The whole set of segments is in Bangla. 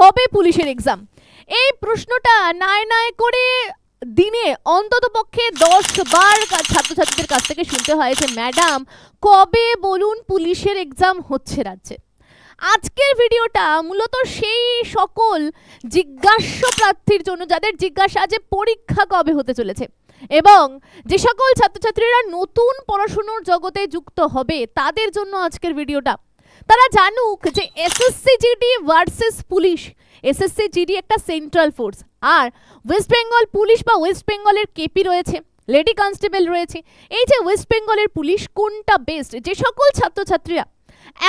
হবে পুলিশের এক্সাম এই প্রশ্নটা নয় নায় করে দিনে অন্তত পক্ষে দশ বার ছাত্রছাত্রীদের কাছ থেকে শুনতে হয় যে, ম্যাডাম, কবে বলুন পুলিশের এক্সাম হচ্ছে রাজ্যে? আজকের ভিডিওটা মূলত সেই সকল জিজ্ঞাস্য প্রার্থীর জন্য যাদের জিজ্ঞাসা যে পরীক্ষা কবে হতে চলেছে এবং যে সকল ছাত্রছাত্রীরা নতুন পড়াশুনোর জগতে যুক্ত হবে তাদের জন্য আজকের ভিডিওটা তারা জানুক যে SSC GD versus police SSC GD একটা সেন্ট্রাল ফোর্স আর ওয়েস্ট বেঙ্গল পুলিশ বা ওয়েস্ট বেঙ্গলের কেপি রয়েছে লেডি কনস্টেবল রয়েছে। এই যে ওয়েস্ট বেঙ্গলের পুলিশ কোনটা বেস্ট যে সকল ছাত্রছাত্রীরা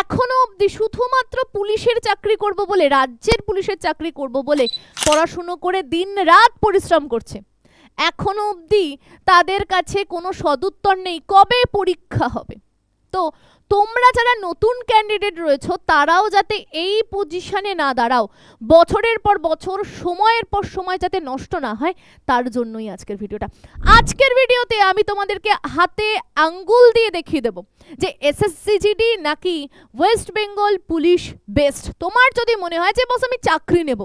এখনও অবধি শুধুমাত্র পুলিশের চাকরি করব বলে, রাজ্যের পুলিশের চাকরি করব বলে পড়াশুনো করে দিন রাত পরিশ্রম করছে। এখনও অবধি তাদের কাছে কোনো সদুত্তর নেই কবে পরীক্ষা হবে। তো তোমরা যারা নতুন ক্যান্ডিডেট রয়েছো, তারাও যাতে এই পজিশনে না দাঁড়াও। বছরের পর বছর, সময়ের পর সময় যাতে নষ্ট না হয়, তার জন্যই আজকের ভিডিওটা। আজকের ভিডিওতে আমি তোমাদেরকে হাতে আঙ্গুল দিয়ে দেখিয়ে দেবো যে এসএসসিজিডি নাকি ওয়েস্ট বেঙ্গল পুলিশ বেস্ট তোমার যদি মনে হয় যে, বস, আমি চাকরি নেব।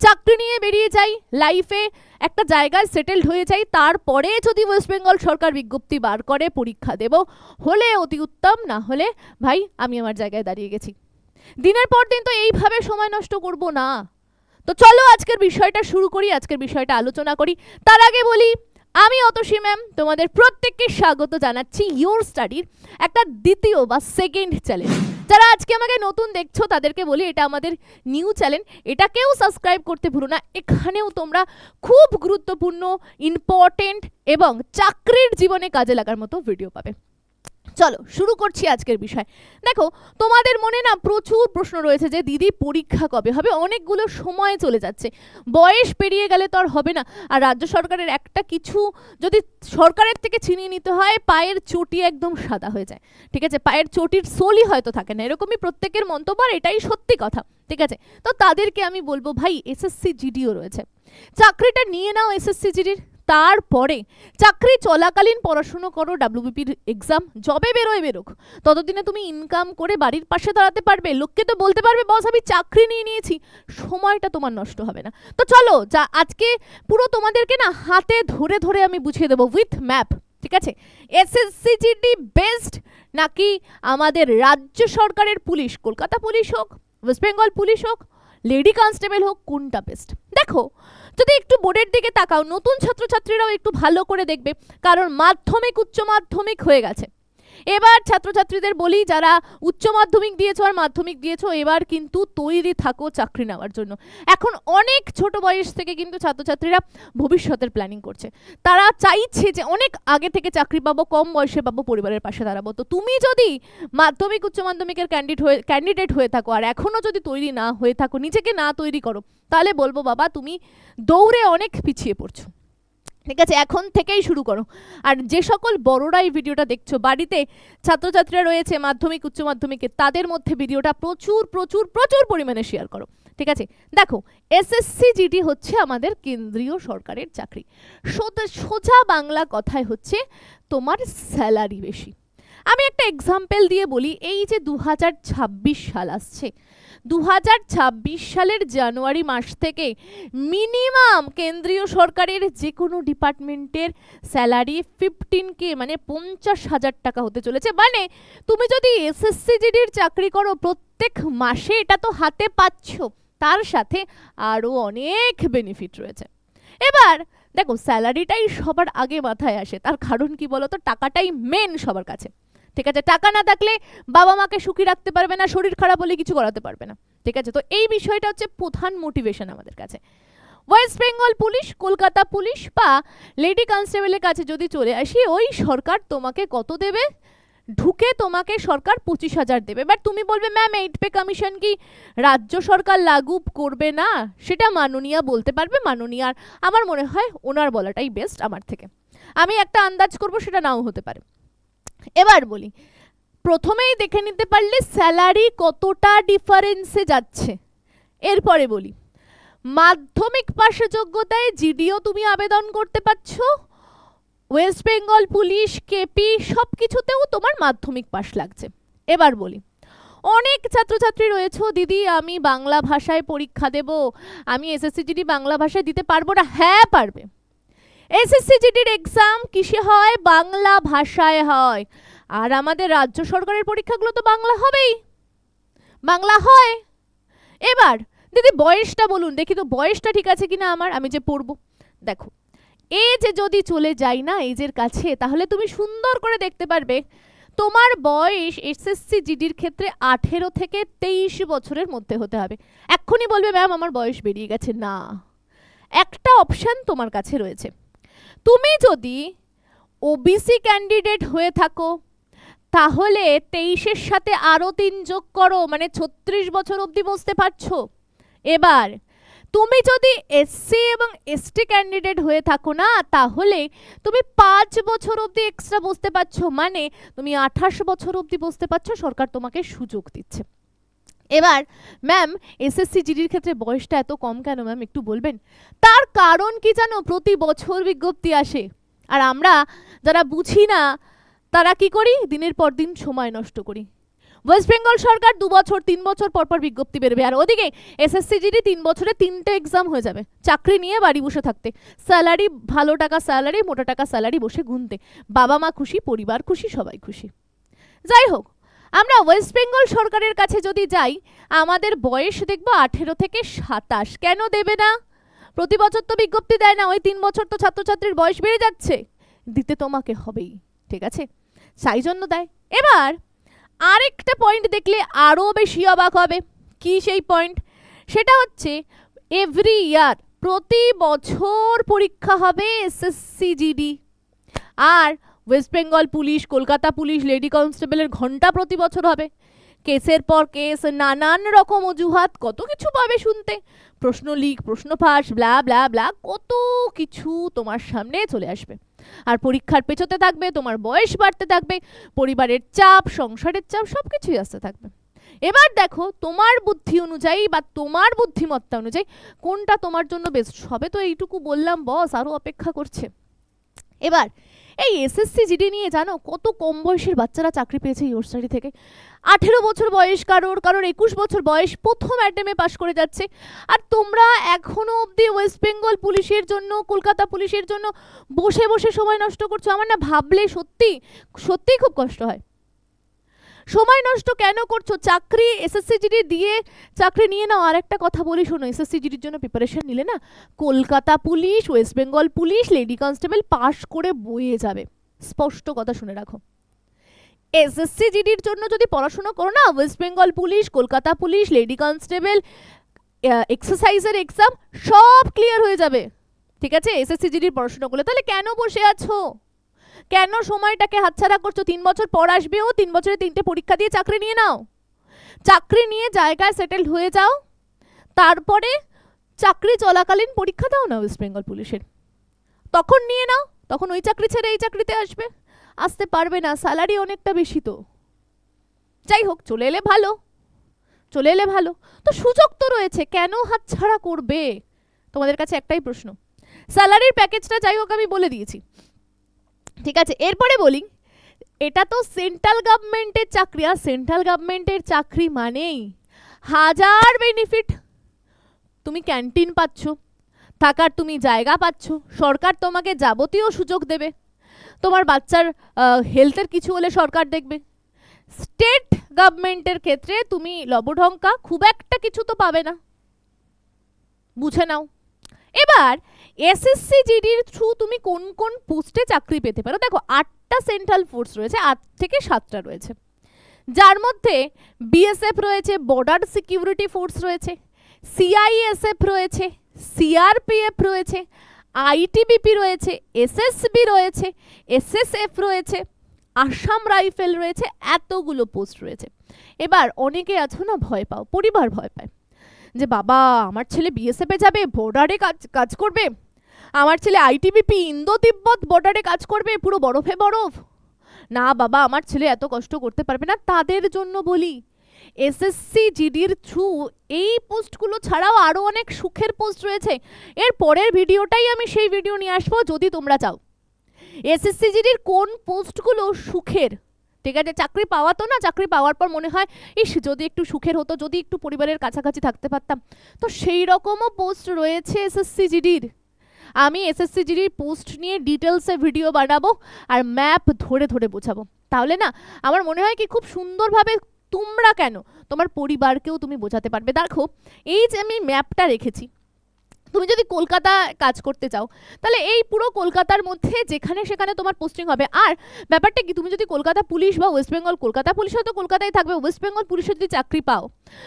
চাকরি নিয়ে বেরিয়ে যাই লাইফে একটা জায়গায় সেটেলড হয়ে যাই, তারপরে যদি ওয়েস্ট বেঙ্গল সরকার বিজ্ঞপ্তি বার করে, পরীক্ষা দেব, হলে অতি উত্তম, না হলে ভাই আমি আমার জায়গায় দাঁড়িয়ে গেছি। দিনের পর দিন তো এইভাবে সময় নষ্ট করব না। তো চলো আজকের বিষয়টা শুরু করি, আজকের বিষয়টা আলোচনা করি। তার আগে বলি, আমি অতসী ম্যাম, তোমাদের প্রত্যেককে স্বাগত জানাচ্ছি ইয়োর স্টাডির একটা দ্বিতীয় বা সেকেন্ড চ্যানেল যারা আজকে আমাকে নতুন দেখছ, তাদেরকে বলি এটা আমাদের নিউ চ্যানেল। এটাকেও সাবস্ক্রাইব করতে ভুলো না। এখানেও তোমরা খুব গুরুত্বপূর্ণ ইম্পর্টেন্ট এবং চাকরির জীবনে কাজে লাগার মতো ভিডিও পাবে। চলো, শুরু করছি আজকের বিষয়। দেখো, তোমাদের মনে না প্রচুর প্রশ্ন রয়েছে যে, দিদি, পরীক্ষা কবে হবে? অনেকগুলো সময় চলে যাচ্ছে। বয়স পেরিয়ে গেলে তো আর হবে না। আর রাজ্য সরকারের একটা কিছু যদি সরকারের থেকে ছিনিয়ে নিতে হয়, পায়ের চটি একদম সাদা হয়ে যায়। ঠিক আছে? পায়ের চটির সোলই হয়তো থাকে না। এরকমই প্রত্যেকের মন্তব্য, আর এটাই সত্যি কথা। ঠিক আছে? তো তাদেরকে আমি বলব, ভাই এসএসসি জিডিও রয়েছে। চাকরিটা নিয়ে নাও এসএসসি জিডির তারপরে চাকরি চলাকালীন পড়াশুনো করো ডাব্লিউবিপির এক্সাম জবে বেরোয়, বেরোক। ততদিনে তুমি ইনকাম করে বাড়ির পাশে দাঁড়াতে পারবে, লোককে তো বলতে পারবে, বস, আমি চাকরি নিয়ে নিয়েছি। সময়টা তোমার নষ্ট হবে না। তো চলো, যা, আজকে পুরো তোমাদেরকে না হাতে ধরে ধরে আমি বুঝিয়ে দেবো উইথ ম্যাপ ঠিক আছে? এসএসসিজিডি বেস্ট নাকি আমাদের রাজ্য সরকারের পুলিশ, কলকাতা পুলিশ হোক ওয়েস্ট বেঙ্গল পুলিশ হোক লেডি কনস্টেবল হোক, কোনটা বেস্ট দেখো, যদি একটু বোর্ডের দিকে তাকাও, নতুন ছাত্রছাত্রীরাও একটু ভালো করে দেখবে, কারণ মাধ্যমিক, উচ্চ মাধ্যমিক হয়ে গেছে। এবার ছাত্রছাত্রীদের বলি, যারা উচ্চ মাধ্যমিক দিয়েছ আর মাধ্যমিক দিয়েছ, এবার কিন্তু তৈরি থাকো চাকরি নেওয়ার জন্য। এখন অনেক ছোট বয়স থেকে কিন্তু ছাত্রছাত্রীরা ভবিষ্যতের প্ল্যানিং করছে। তারা চাইছে যে অনেক আগে থেকে চাকরি পাবো, কম বয়সে পাবো, পরিবারের পাশে দাঁড়াবো। তো তুমি যদি মাধ্যমিক, উচ্চ মাধ্যমিকের ক্যান্ডিডেট হয়ে ক্যান্ডিডেট হয়ে থাকো আর এখনও যদি তৈরি না হয়ে থাকো, নিজেকে না তৈরি করো, তাহলে বলব বাবা, তুমি দৌড়ে অনেক পিছিয়ে পড়ছো। ঠিক আছে, এখন থেকেই শুরু করো। আর যে সকল বড়রা এই ভিডিওটা দেখছ, বাড়িতে ছাত্রছাত্রীরা রয়েছে, মাধ্যমিক, উচ্চ মাধ্যমিকে, তাদের মধ্যে ভিডিওটা প্রচুর প্রচুর প্রচুর পরিমাণে শেয়ার করো। ঠিক আছে? দেখো এসএসসি জিডি হচ্ছে আমাদের কেন্দ্রীয় সরকারের চাকরি। সোজা- সোজা বাংলা কথায় হচ্ছে তোমার স্যালারি বেশি। আমি একটা এক্সাম্পল দিয়ে বলি, এই যে দু হাজার ছাব্বিশ সাল আসছে। দু হাজার ছাব্বিশ সালের জানুয়ারি মাস থেকে মিনিমাম কেন্দ্রীয় সরকারের যে কোনো ডিপার্টমেন্টের স্যালারি ফিফটিন কে মানে পঞ্চাশ হাজার টাকা হতে চলেছে। মানে তুমি যদি এসএসসি জিডির চাকরি করো প্রত্যেক মাসে, এটা তো হাতে পাচ্ছ। তার সাথে আরও অনেক বেনিফিট রয়েছে। এবার দেখো স্যালারিটাই সবার আগে মাথায় আসে। তার কারণ কি বলতো? টাকাটাই মেন সবার কাছে। ঠিক আছে? টাকা না থাকলে বাবা মাকে সুখী রাখতে পারবে না, শরীর খারাপ হলে কিছু করাতে পারবে না। ঠিক আছে? তো এই বিষয়টা হচ্ছে প্রধান মোটিভেশন আমাদের কাছে। West Bengal police, Kolkata police বা লেডি কনস্টেবলের কাছে যদি চলে আসি, ওই সরকার তোমাকে কত দেবে? ঢুকে তোমাকে সরকার পঁচিশ হাজার দেবে। বাট তুমি বলবে, ম্যাম এইট পে কমিশন কি রাজ্য সরকার লাগু করবে না? সেটা মাননীয়া বলতে পারবে। মাননীয়ার, আমার মনে হয় ওনার বলাটাই বেস্ট আমার থেকে। আমি একটা আন্দাজ করব, সেটা নাও হতে পারে। এবার বলি, প্রথমেই দেখে নিতে পারলে স্যালারি কতটা ডিফারেন্সে যাচ্ছে। এরপরে বলি, মাধ্যমিক পাশে যোগ্যতায় জিডিও তুমি আবেদন করতে পারছ, ওয়েস্ট বেঙ্গল পুলিশ, কেপি সব কিছুতেও তোমার মাধ্যমিক পাশ লাগছে। এবার বলি, অনেক ছাত্রছাত্রী রয়েছে, দিদি, আমি বাংলা ভাষায় পরীক্ষা দেব, আমি এসএসসি, জিডি বাংলা ভাষায় দিতে পারব না? হ্যাঁ পারবে। এসএসসি জিডির এক্সাম কিসে হয়? বাংলা ভাষায় হয়। আর আমাদের রাজ্য সরকারের পরীক্ষাগুলো তো বাংলা হবেই। বাংলা হয়। এবার, দিদি বয়সটা বলুন, দেখি তো বয়সটা ঠিক আছে কিনা আমার, আমি যে পড়ব। দেখো এজ যদি চলে যাই না এজের কাছে, তাহলে তুমি সুন্দর করে দেখতে পারবে। তোমার বয়স এসএসসি জিডির ক্ষেত্রে আঠেরো থেকে তেইশ বছরের মধ্যে হতে হবে। এক্ষুনি বলবে, ম্যাম, আমার বয়স বেরিয়ে গেছে। না, একটা অপশন তোমার কাছে রয়েছে। তুমি যদি ওবিসি ক্যান্ডিডেট হয়ে থাকো, তাহলে তেইশের সাথে আরও তিন যোগ করো মানে ছত্রিশ বছর অবধি বসতে পারছ। এবার, তুমি যদি এসসি এবং এসটি ক্যান্ডিডেট হয়ে থাকো না, তাহলে তুমি পাঁচ বছর অবধি এক্সট্রা বসতে পারছ মানে তুমি আঠাশ বছর অবধি বসতে পারছ, সরকার তোমাকে সুযোগ দিচ্ছে। এবার ম্যাম এসএসসি জিডির ক্ষেত্রে বয়সটা এত কম কেন ম্যাম একটু বলবেন? তার কারণ কি জানো প্রতি বছর বিজ্ঞপ্তি আসে। আর আমরা যারা বুঝি না, তারা কি করি? দিনের পর দিন সময় নষ্ট করি। ওয়েস্ট বেঙ্গল সরকার দু বছর, তিন বছর পর পর বিজ্ঞপ্তি বেরোবে। আর ওদিকে এসএসসি জিডি তিন বছরে তিনটে এক্সাম হয়ে যাবে। চাকরি নিয়ে বাড়ি বসে থাকতে। স্যালারি ভালো টাকা স্যালারি মোটা টাকা স্যালারি বসে গুনতে। বাবা মা খুশি, পরিবার খুশি, সবাই খুশি। যাই হোক আমরা ওয়েস্ট বেঙ্গল সরকারের কাছে যদি যাই, আমাদের বয়স দেখব আঠেরো থেকে সাতাশ। কেন দেবে না? প্রতি বছর তো বিজ্ঞপ্তি দেয় না, ওই তিন বছর তো ছাত্রছাত্রীর বয়স বেড়ে যাচ্ছে। দিতে তোমাকে হবেই, ঠিক আছে? সেই জন্য দেয়। এবার, আরেকটা পয়েন্ট দেখলে আরও বেশি অবাক হবে। কি সেই পয়েন্ট সেটা হচ্ছে এভরি ইয়ার প্রতি বছর পরীক্ষা হবে এসএসসি জিডি আর West Bengal police Kolkata police lady কনস্টেবলের ঘণ্টা প্রতি বছর হবে। কেসের পর কেস, নানান রকম অজুহাত, কত কিছু পাবে শুনতে। প্রশ্ন লিক প্রশ্ন ফাঁস ব্লা ব্লা ব্লা কত কিছু তোমার সামনে চলে আসবে। আর পরীক্ষার পেছোতে থাকবে, তোমার বয়স বাড়তে থাকবে, পরিবারের চাপ, সংসারের চাপ সব কিছুই আসতে থাকবে। এবার দেখো, তোমার বুদ্ধি অনুযায়ী বা তোমার বুদ্ধিমত্তা অনুযায়ী কোনটা তোমার জন্য বেস্ট হবে তো এইটুকু বললাম বস আরও অপেক্ষা করছে। এবার এই এসএসসি জিডি নিয়ে জানো কত কম বয়সের বাচ্চারা চাকরি পেয়েছে স্টাডি থেকে। আঠেরো বছর বয়স কারোর কারোর একুশ বছর বয়স প্রথম অ্যাটেমে পাশ করে যাচ্ছে। আর তোমরা এখনও অবধি ওয়েস্ট বেঙ্গল পুলিশের জন্য, কলকাতা পুলিশের জন্য বসে বসে সময় নষ্ট করছ। আমার না ভাবলে সত্যি, সত্যিই খুব কষ্ট হয়। সময় নষ্ট কেন করছ? চাকরি এসএসসি জিডি দিয়ে চাকরি নিয়ে নাও। আর একটা কথা বলি শোনো এসএসসি জিডির জন্য প্রিপারেশন নিলে না, Kolkata police West Bengal police lady constable pass করে বয়ে যাবে। স্পষ্ট কথা শুনে রাখো। এসএসসি জিডির জন্য যদি পড়াশোনা করো না West Bengal police, Kolkata police lady constable এক্সারসাইজের exam সব ক্লিয়ার হয়ে যাবে। ঠিক আছে? এসএসসি জিডির পড়াশোনা করলে তাহলে কেন বসে আছো? কেন সময়টাকে হাতছাড়া করছ? তিন বছর পর আসবে ও, তিন বছরে তিনটে পরীক্ষা দিয়ে চাকরি নিয়ে নাও। চাকরি নিয়ে জায়গায় সেটেলড হয়ে যাও। তারপরে চাকরি চলাকালীন পরীক্ষা দাও না ওয়েস্ট বেঙ্গল পুলিশের। তখন নিয়ে নাও, তখন ওই চাকরি ছেড়ে এই চাকরিতে আসবে। আসতে পারবে না স্যালারি অনেকটা বেশি তো। যাই হোক, চলে এলে ভালো। চলে এলে ভালো। তো সুযোগ তো রয়েছে, কেন হাতছাড়া করবে? তোমাদের কাছে একটাই প্রশ্ন। স্যালারির প্যাকেজটা যাই হোক আমি বলে দিয়েছি। ঠিক আছে, এরপরে বলি, এটা তো সেন্ট্রাল গভর্নমেন্টের চাকরি, আর সেন্ট্রাল গভর্নমেন্টের চাকরি মানেই হাজার বেনিফিট তুমি ক্যান্টিন পাচ্ছ, থাকার তুমি জায়গা পাচ্ছ, সরকার তোমাকে যাবতীয় সুযোগ দেবে। তোমার বাচ্চার হেলথের কিছু হলে সরকার দেখবে। স্টেট গভর্নমেন্টের ক্ষেত্রে তুমি লবঢঙ্কা খুব একটা কিছু তো পাবে না। বুঝে নাও। এবার এসএসসি জিডির থ্রু তুমি কোন কোন পোস্টে চাকরি পেতে পারো? দেখো, আটটা সেন্ট্রাল ফোর্স রয়েছে, আট থেকে সাতটা রয়েছে। যার মধ্যে বিএসএফ রয়েছে বর্ডার সিকিউরিটি ফোর্স রয়েছে সিআইএসএফ রয়েছে সিআরপিএফ রয়েছে আইটিবিপি রয়েছে এসএসবি রয়েছে এসএসএফ রয়েছে আসাম রাইফেল রয়েছে, এতগুলো পোস্ট রয়েছে। এবার অনেকে আছো না, ভয় পাও, পরিবার ভয় পায়। যে বাবা, আমার ছেলে বিএসএফে যাবে বর্ডারে কাজ কাজ করবে। আমার ছেলে আইটিবিপি ইন্দো তিব্বত বর্ডারে কাজ করবে, পুরো বরফে বরফ। না বাবা, আমার ছেলে এত কষ্ট করতে পারবে না, তাদের জন্য বলি। এসএসসি জিডির থ্রু এই পোস্টগুলো ছাড়াও আরও অনেক সুখের পোস্ট রয়েছে। এর পরের ভিডিওটাই আমি সেই ভিডিও নিয়ে আসব, যদি তোমরা চাও। এসএসসি জিডির কোন পোস্টগুলো সুখের? ঠিক আছে, চাকরি পাওয়া তো না, চাকরি পাওয়ার পর মনে হয়, ইস, যদি একটু সুখের হতো, যদি একটু পরিবারের কাছাকাছি থাকতে পারতাম। তো সেই রকমও পোস্ট রয়েছে এসএসসি জিডির আমি এসএসসি জিডির পোস্ট নিয়ে ডিটেলসে ভিডিও বানাবো আর ম্যাপ ধরে ধরে বোঝাবো। তাহলে না, আমার মনে হয় কি, খুব সুন্দরভাবে তোমরা কেন তোমার পরিবারকেও তুমি বোঝাতে পারবে। দেখো, এই যে আমি ম্যাপটা রেখেছি তুমি যদি কলকাতা কাজ করতে চাও, তাহলে এই পুরো কলকাতার মধ্যে যেখানে সেখানে তোমার পোস্টিং হবে। আর ব্যাপারটা কি, তুমি যদি কলকাতা পুলিশ বা ওয়েস্ট বেঙ্গল কলকাতা পুলিশ হয়তো কলকাতায় থাকবে ওয়েস্ট বেঙ্গল পুলিশে যদি চাকরি পাও,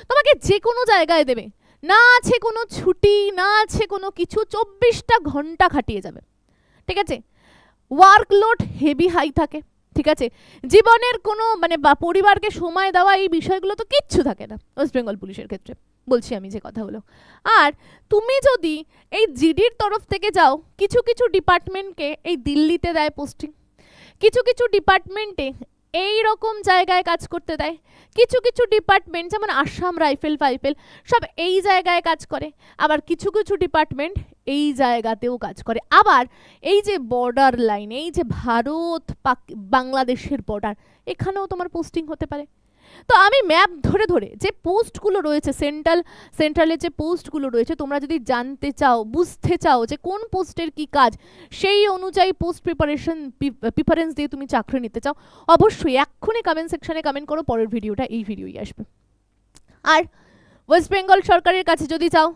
তোমাকে যে কোনো জায়গায় দেবে। না আছে কোনো ছুটি, না আছে কোনো কিছু, চব্বিশটা ঘণ্টা খাটিয়ে যাবে। ঠিক আছে? ওয়ার্কলোড হেভি হাই থাকে। ঠিক আছে? জীবনের কোনো মানে বা পরিবারকে সময় দেওয়া এই বিষয়গুলো তো কিচ্ছু থাকে না ওয়েস্ট বেঙ্গল পুলিশের ক্ষেত্রে। বলছি আমি যে কথাগুলো। আর তুমি যদি এই জিডির তরফ থেকে যাও, কিছু কিছু ডিপার্টমেন্টকে এই দিল্লিতে দেয় পোস্টিং কিছু কিছু ডিপার্টমেন্টে এই রকম জায়গায় কাজ করতে দেয়, কিছু কিছু ডিপার্টমেন্ট যেমন আসাম রাইফেল ফাইফেল, সব এই জায়গায় কাজ করে, আবার কিছু কিছু ডিপার্টমেন্ট এই জায়গাতেও কাজ করে। আবার এই যে বর্ডার লাইন এই যে ভারত পাক, বাংলাদেশের বর্ডার এখানেও তোমার পোস্টিং হতে পারে। তো আমি ম্যাপ ধরে ধরে যে পোস্টগুলো রয়েছে সেন্ট্রাল সেন্ট্রালের যে পোস্টগুলো রয়েছে, তোমরা যদি জানতে চাও, বুঝতে চাও যে কোন পোস্টের কি কাজ, সেই অনুযায়ী পোস্ট প্রিপারেশন প্রিফারেন্স দিয়ে তুমি চাকরি নিতে চাও, অবশ্যই এক্ষুনি কমেন্ট সেকশনে কমেন্ট করো, পরের ভিডিওটা এই ভিডিওই আসবে। আর ওয়েস্ট বেঙ্গল সরকারের কাছে যদি চাও,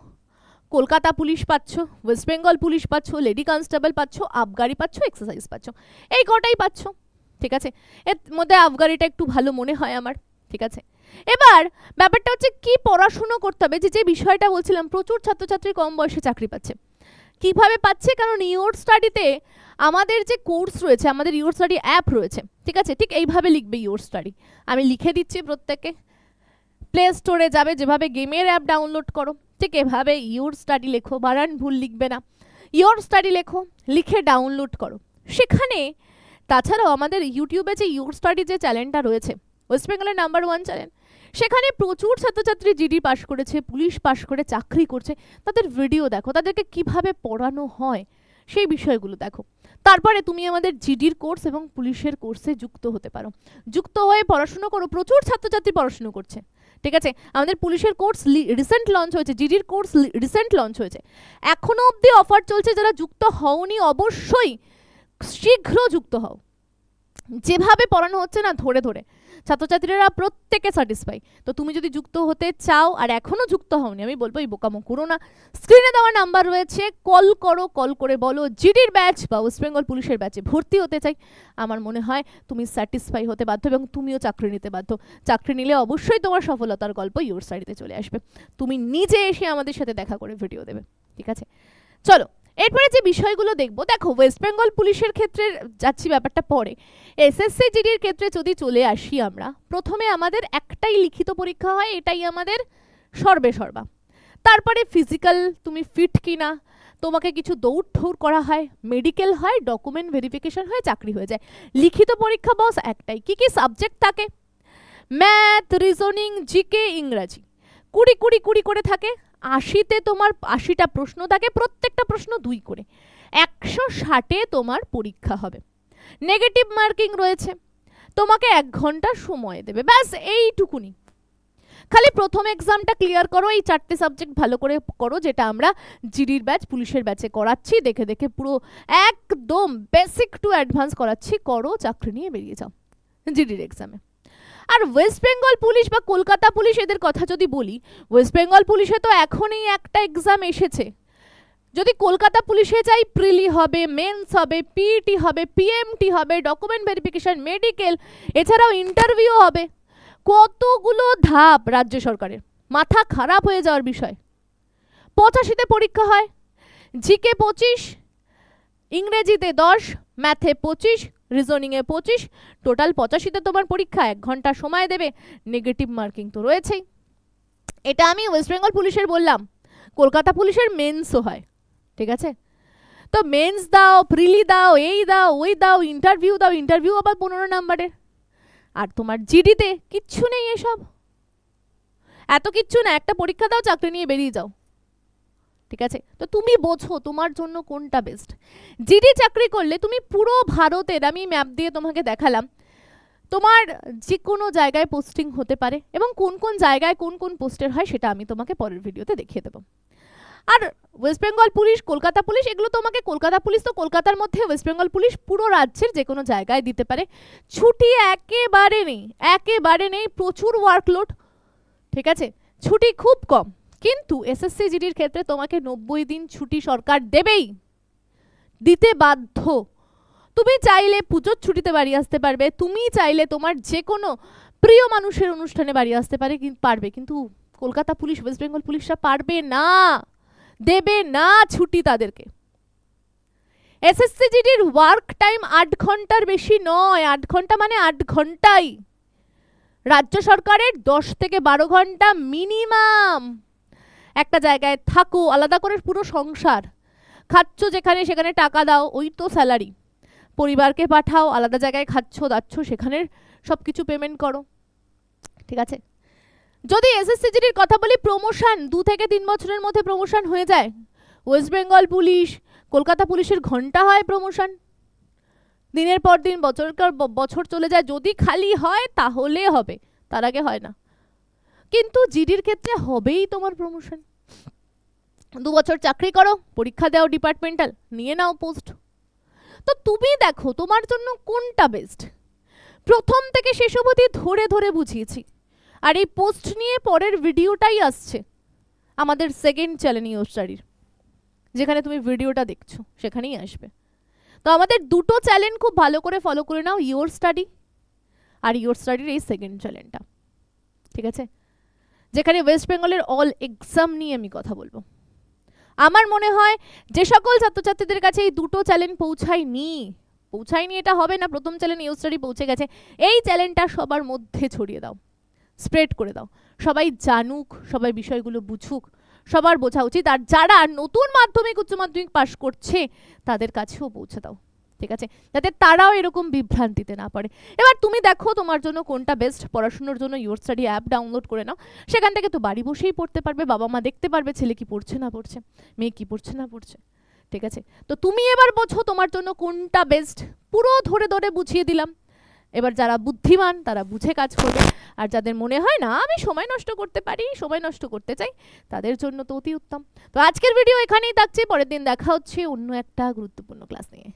কলকাতা পুলিশ পাচ্ছ ওয়েস্ট বেঙ্গল পুলিশ পাচ্ছ লেডি কনস্টেবল পাচ্ছ, আবগারি পাচ্ছ এক্সারসাইজ পাচ্ছ, এই কটাই পাচ্ছ, ঠিক আছে? এর মধ্যে আবগারিটা একটু ভালো মনে হয় আমার। ঠিক আছে? এবার ব্যাপারটা হচ্ছে কি পড়াশুনো করতে হবে? যে যে বিষয়টা বলছিলাম, প্রচুর ছাত্রছাত্রী কম বয়সে চাকরি পাচ্ছে। কীভাবে পাচ্ছে? কারণ ইওর স্টাডিতে আমাদের যে কোর্স রয়েছে, আমাদের ইওর স্টাডি অ্যাপ রয়েছে, ঠিক আছে? ঠিক এইভাবে লিখবে ইওর স্টাডি আমি লিখে দিচ্ছি প্রত্যেকে প্লে স্টোরে যাবে, যেভাবে গেমের অ্যাপ ডাউনলোড করো, ঠিক এভাবে ইওর স্টাডি লেখো। বারান ভুল লিখবে না। ইওর স্টাডি লেখো, লিখে ডাউনলোড করো। সেখানে তাছাড়াও আমাদের ইউটিউবে যে ইওর স্টাডি যে চ্যানেলটা রয়েছে ওয়েস্ট বেঙ্গলের নাম্বার ওয়ান চ্যানেল। সেখানে প্রচুর ছাত্রছাত্রী জিডি পাশ করেছে, পুলিশ পাশ করে চাকরি করছে। তাদের ভিডিও দেখো, তাদেরকে কীভাবে পড়ানো হয়, সেই বিষয়গুলো দেখো। তারপরে তুমি আমাদের জিডির কোর্স এবং পুলিশের কোর্সে যুক্ত হতে পারো। যুক্ত হয়ে পড়াশুনো করো, প্রচুর ছাত্রছাত্রী পড়াশুনো করছে। ঠিক আছে? আমাদের পুলিশের কোর্স রিসেন্ট লঞ্চ হয়েছে, জিডির কোর্স রিসেন্ট লঞ্চ হয়েছে। এখনও অবধি অফার চলছে, যারা যুক্ত হওনি, অবশ্যই শীঘ্র যুক্ত হও। যেভাবে পড়ানো হচ্ছে না, ধরে ধরে। ছাত্রছাত্রীরা প্রত্যেকে স্যাটিসফাই তো তুমি যদি যুক্ত হতে চাও, আর এখনও যুক্ত হওনি, আমি বলব এই বোকামো করো না। স্ক্রিনে দেওয়া নাম্বার রয়েছে কল করো কল করে বলো জিডির ব্যাচ বা ওয়েস্ট বেঙ্গল পুলিশের ব্যাচে ভর্তি হতে চাই। আমার মনে হয় তুমি স্যাটিসফাই হতে বাধ্য এবং তুমিও চাকরি নিতে বাধ্য। চাকরি নিলে অবশ্যই তোমার সফলতার গল্প ইউর সাইডে চলে আসবে। তুমি নিজে এসে আমাদের সাথে দেখা করে ভিডিও দেবে। ঠিক আছে? চলো এরপরে যে বিষয়গুলো দেখব, দেখো ওয়েস্ট বেঙ্গল পুলিশের ক্ষেত্রে যাচ্ছি ব্যাপারটা পরে। এসএসসি জিডির ক্ষেত্রে যদি চলে আসি আমরা, প্রথমে আমাদের একটাই লিখিত পরীক্ষা হয়, এটাই আমাদের সর্বে সর্বা। তারপরে ফিজিক্যাল তুমি ফিট কিনা, তোমাকে কিছু দৌড় ঠৌড় করা হয় মেডিকেল হয় ডকুমেন্ট ভেরিফিকেশন হয় চাকরি হয়ে যায়। লিখিত পরীক্ষা বস একটাই, কি কি সাবজেক্ট থাকে? ম্যাথ রিজনিং জিকে ইংরাজি। কুড়ি কুড়ি কুড়ি করে থাকে আশিতে তোমার আশিটা প্রশ্ন থাকে, প্রত্যেকটা প্রশ্ন দুই করে। একশো ষাটে তোমার পরীক্ষা হবে। নেগেটিভ মার্কিং রয়েছে। তোমাকে এক ঘণ্টা সময় দেবে। ব্যাস, এইটুকুনি। খালি প্রথম এক্সামটা ক্লিয়ার করো, এই চারটে সাবজেক্ট ভালো করে করো, যেটা আমরা জিডির ব্যাচ পুলিশের ব্যাচে করাচ্ছি। দেখে দেখে পুরো একদম বেসিক টু অ্যাডভান্স করাচ্ছি। করো, চাকরি নিয়ে বেরিয়ে যাও। জিডির এক্সামে আর ওয়েস্ট বেঙ্গল পুলিশ বা কলকাতা পুলিশ এদের কথা যদি বলি ওয়েস্ট বেঙ্গল পুলিশে তো এখনই একটা এক্সাম এসেছে। যদি কলকাতা পুলিশে যাই প্রিলি হবে মেন্স হবে পিইটি হবে পিএমটি হবে ডকুমেন্ট ভেরিফিকেশন মেডিকেল এছাড়াও ইন্টারভিউ হবে। কতগুলো ধাপ রাজ্য সরকারের? মাথা খারাপ হয়ে যাওয়ার বিষয়। পঁচাশিতে পরীক্ষা হয়, জিকে পঁচিশ, ইংরেজিতে দশ, ম্যাথে পঁচিশ রিজনিংয়ে পঁচিশ টোটাল পঁচাশিতে তোমার পরীক্ষা, এক ঘণ্টা সময় দেবে নেগেটিভ মার্কিং তো রয়েছেই। এটা আমি ওয়েস্ট বেঙ্গল পুলিশের বললাম, কলকাতা পুলিশের মেন্সও হয়, ঠিক আছে? তো মেন্স দাও প্রিলি দাও, এই দাও, ওই দাও ইন্টারভিউ দাও ইন্টারভিউ আবার পনেরো নাম্বারের। আর তোমার জিডিতে কিচ্ছু নেই এসব। এত কিচ্ছু না, একটা পরীক্ষা দাও, চাকরি নিয়ে বেরিয়ে যাও। ঠিক আছে? তো তুমি বোঝো তোমার জন্য কোনটা বেস্ট জিডি চাকরি করলে তুমি পুরো ভারতের, আমি ম্যাপ দিয়ে তোমাকে দেখালাম, তোমার যে কোনো জায়গায় পোস্টিং হতে পারে এবং কোন কোন জায়গায় কোন কোন পোস্টের হয় সেটা আমি তোমাকে পরের ভিডিওতে দেখিয়ে দেবো। আর West Bengal police Kolkata police এগুলো তোমাকে কলকাতা পুলিশ তো কলকাতার মধ্যে ওয়েস্ট বেঙ্গল পুলিশ পুরো রাজ্যের যে কোনো জায়গায় দিতে পারে। ছুটি একেবারে নেই একেবারে নেই, প্রচুর ওয়ার্কলোড ঠিক আছে? ছুটি খুব কম। কিন্তু এসএসসি জিডির ক্ষেত্রে তোমাকে নব্বই দিন ছুটি সরকার দেবেই। দিতে বাধ্য। তুমি চাইলে পুজোর ছুটিতে বাড়ি আসতে পারবে, তুমি চাইলে তোমার যে কোনো প্রিয় মানুষের অনুষ্ঠানে বাড়ি আসতে পারে পারবে। কিন্তু কলকাতা পুলিশ, ওয়েস্ট বেঙ্গল পুলিশরা পারবে না, দেবে না ছুটি তাদেরকে। এসএসসি জিডির ওয়ার্ক টাইম আট ঘণ্টার বেশি নয়, আট ঘণ্টা মানে আট ঘন্টাই। রাজ্য সরকারের দশ থেকে বারো ঘণ্টা মিনিমাম একটা জায়গায় থাকো, আলাদা করে পুরো সংসার। খাচ্ছ যেখানে সেখানে টাকা দাও, ওই তো স্যালারি। পরিবারকে পাঠাও, আলাদা জায়গায় খাচ্ছ, দাচ্ছ, সেখানের সব কিছু পেমেন্ট করো। ঠিক আছে? যদি এসএসসিজির কথা বলি প্রমোশন দু থেকে তিন বছরের মধ্যে প্রমোশন হয়ে যায়। ওয়েস্ট বেঙ্গল পুলিশ কলকাতা পুলিশের ঘণ্টা হয় প্রমোশন দিনের পর দিন, বছরকার ব- বছর চলে যায়। যদি খালি হয়, তাহলে হবে। তার আগে হয় না। কিন্তু জিডির ক্ষেত্রে হবেই তোমার প্রমোশন দু বছর চাকরি করো, পরীক্ষা দাও ডিপার্টমেন্টাল নিয়ে নাও পোস্ট তো তুমি দেখো, তোমার জন্য কোনটা বেস্ট প্রথম থেকে শেষ অবধি ধরে ধরে বুঝিয়েছি। আর এই পোস্ট নিয়ে পরের ভিডিওটাই আসছে। আমাদের সেকেন্ড চ্যানেল ইউ স্টাডির যেখানে তুমি ভিডিওটা দেখছ, সেখানেই আসবে। তো আমাদের দুটো চ্যানেল খুব ভালো করে ফলো করে নাও ইওর স্টাডি আর ইওর স্টাডির এই সেকেন্ড চ্যানেলটা ঠিক আছে? যেখানে ওয়েস্ট বেঙ্গলের অল এক্সাম নিয়ে আমি কথা বলব। আমার মনে হয় যে সকল ছাত্রছাত্রীদের কাছে এই দুটো চ্যালেঞ্জ পৌঁছায়নি। পৌঁছায়নি এটা হবে না, প্রথম চ্যালেঞ্জ ইউ স্টাডি পৌঁছে গেছে। এই চ্যালেঞ্জটা সবার মধ্যে ছড়িয়ে দাও, স্প্রেড করে দাও। সবাই জানুক, সবাই বিষয়গুলো বুঝুক, সবার বোঝা উচিত। আর যারা নতুন মাধ্যমিক, উচ্চ মাধ্যমিক পাশ করছে, তাদের কাছেও পৌঁছে দাও। ঠিক আছে? যাতে তারাও এরকম বিভ্রান্তিতে না পড়ে। এবার তুমি দেখো তোমার জন্য কোনটা বেস্ট পড়াশোনার জন্য ইউর স্টাডি অ্যাপ ডাউনলোড করে নাও। সেখান থেকে তো বাড়ি বসেই পড়তে পারবে, বাবা মা দেখতে পারবে ছেলে কি পড়ছে না পড়ছে, মেয়ে কি পড়ছে না পড়ছে, ঠিক আছে? তো তুমি এবার বোঝো তোমার জন্য কোনটা বেস্ট পুরো ধরে ধরে বুঝিয়ে দিলাম। এবার যারা বুদ্ধিমান, তারা বুঝে কাজ করবে। আর যাদের মনে হয় না, আমি সময় নষ্ট করতে পারি, সময় নষ্ট করতে চাই, তাদের জন্য তো অতি উত্তম। তো আজকের ভিডিও এখানেই থাকছে, পরের দিন দেখা হচ্ছে অন্য একটা গুরুত্বপূর্ণ ক্লাস নিয়ে।